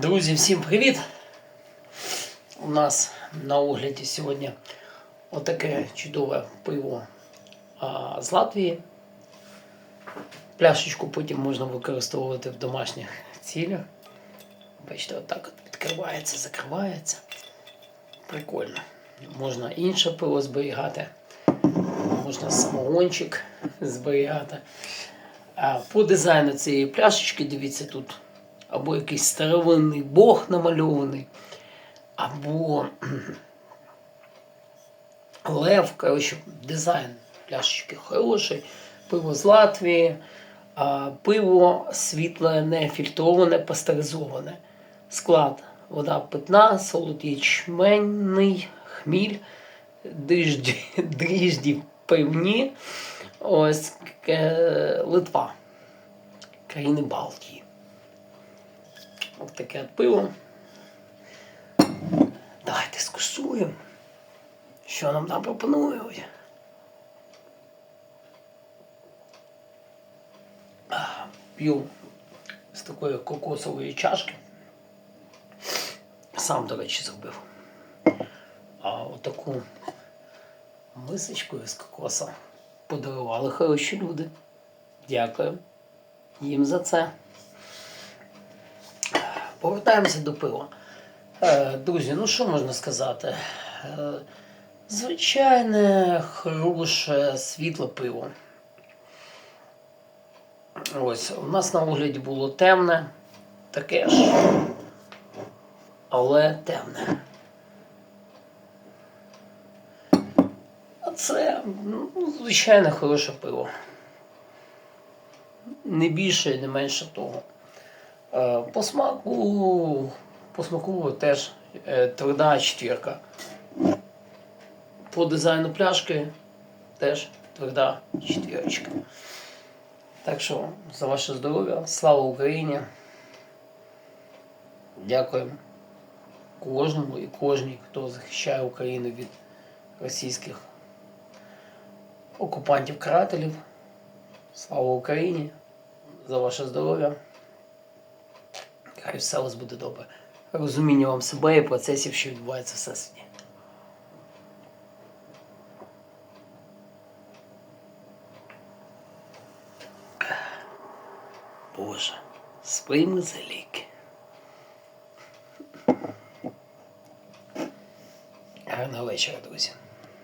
Друзі, всім привіт! У нас на огляді сьогодні отаке чудове пиво а, з Латвії. Пляшечку потім можна використовувати в домашніх цілях. Бачите, отак от відкривається, закривається. Прикольно. Можна інше пиво зберігати, можна самогончик зберігати. А по дизайну цієї пляшечки, дивіться, тут або якийсь старовинний бог намальований, або лев. Коротше, дизайн пляшечки хороший, пиво з Латвії, а пиво світле, не фільтроване, пастеризоване. Склад вода питна, солод ячменний, хміль, дріжджі, дріжджі пивні. Ось е, Литва, країни Балтії. Ось таке от пиво. Давайте скуштуємо. Що нам там пропонують? П'ю з такої кокосової чашки. Сам, до речі, зробив. А отаку мисочку з кокоса подарували хороші люди. Дякую їм за це. Повертаємося до пива. Е, Друзі, ну що можна сказати? Е, Звичайне, хороше, світле пиво. Ось, у нас на огляді було темне, таке ж, але темне. А це, ну, звичайне, хороше пиво. Не більше і не менше того. Е, По смаку, по смаку теж е, тверда четвірка. По дизайну пляшки теж тверда четвірочка. Так що за ваше здоров'я, слава Україні. Дякую кожному і кожній, хто захищає Україну від російських окупантів-карателів. Слава Україні! За ваше здоров'я! Хай все у вас буде добре. Розуміння вам себе і процесів, що відбувається всесвіті. Боже, спийми за ліки. Гарного вечора, друзі.